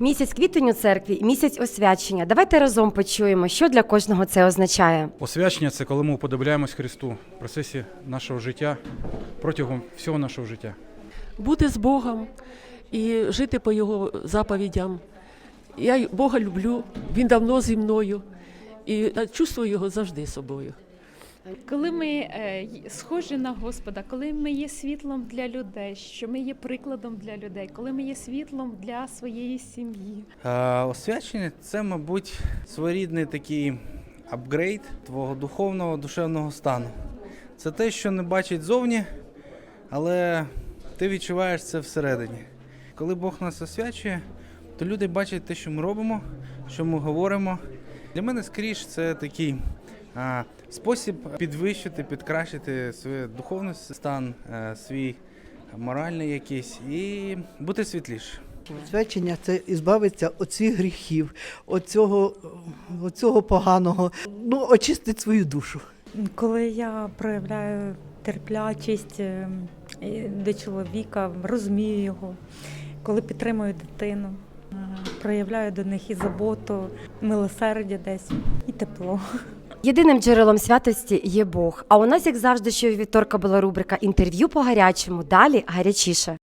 Місяць квітень у церкві, місяць освячення. Давайте разом почуємо, що для кожного це означає. Освячення це коли ми уподобляємось Христу в процесі нашого життя протягом всього нашого життя. бути з Богом і жити по Його заповідям. Я й- Бога люблю, Він давно зі мною і чувствую його завжди собою. Коли ми е, схожі на Господа, коли ми є світлом для людей, що ми є прикладом для людей, коли ми є світлом для своєї сім'ї. Освячення це, мабуть, своєрідний такий апгрейд твого духовного, душевного стану. Це те, що не бачить зовні, але ти відчуваєш це всередині. Коли Бог нас освячує, то люди бачать те, що ми робимо, що ми говоримо. Для мене скоріш це такий спосіб підвищити, підкращити свій духовний стан, е, свій моральний якийсь і бути світліше. Свячення це ізбавитися від цих гріхів, від цього, від цього поганого, ну, очистити свою душу. Коли я проявляю терплячість е, до чоловіка, розумію його, коли підтримую дитину, проявляю до них і заботу, милосердя десь, і тепло. Єдиним джерелом святості є Бог. А у нас, як завжди, що вівторка була рубрика інтерв'ю по гарячому. Далі гарячіше.